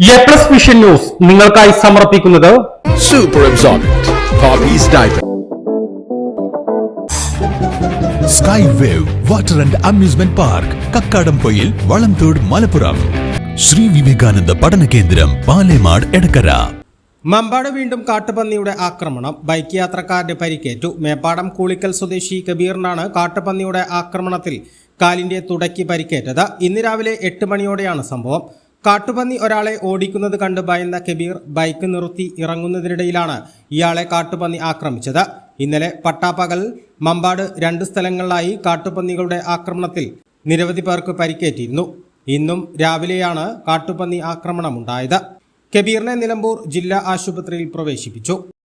A plus vision news നിങ്ങൾക്കായി സമർപ്പിക്കുന്നത് Super absorbent. Poppy's diaper. Sky wave water and amusement park Kakkadampoyil Valamthode Malappuram Shri Vivekananda പഠന കേന്ദ്രം പാലേമാട് എടക്കര മമ്പാട് വീണ്ടും കാട്ടുപന്നിയുടെ ആക്രമണം. Bike യാത്രക്കാരന് പരിക്കേറ്റു. മേപ്പാടം കൂളിക്കൽ സ്വദേശി കബീറിനാണ് കാട്ടുപന്നിയുടെ ആക്രമണത്തിൽ കാലിന്റെ തുടക്കി പരിക്കേറ്റത്. ഇന്ന് രാവിലെ എട്ട് മണിയോടെയാണ് സംഭവം. കാട്ടുപന്നി ഒരാളെ ഓടിക്കുന്നത് കണ്ട് ഭയന്ന കബീർ ബൈക്ക് നിർത്തി ഇറങ്ങുന്നതിനിടയിലാണ് ഇയാളെ കാട്ടുപന്നി ആക്രമിച്ചത്. ഇന്നലെ പട്ടാപ്പകൽ മമ്പാട് രണ്ട് സ്ഥലങ്ങളിലായി കാട്ടുപന്നികളുടെ ആക്രമണത്തിൽ നിരവധി പേർക്ക് പരിക്കേറ്റിരുന്നു. ഇന്നും രാവിലെയാണ് കാട്ടുപന്നി ആക്രമണമുണ്ടായത്. കബീറിനെ നിലമ്പൂർ ജില്ലാ ആശുപത്രിയിൽ പ്രവേശിപ്പിച്ചു.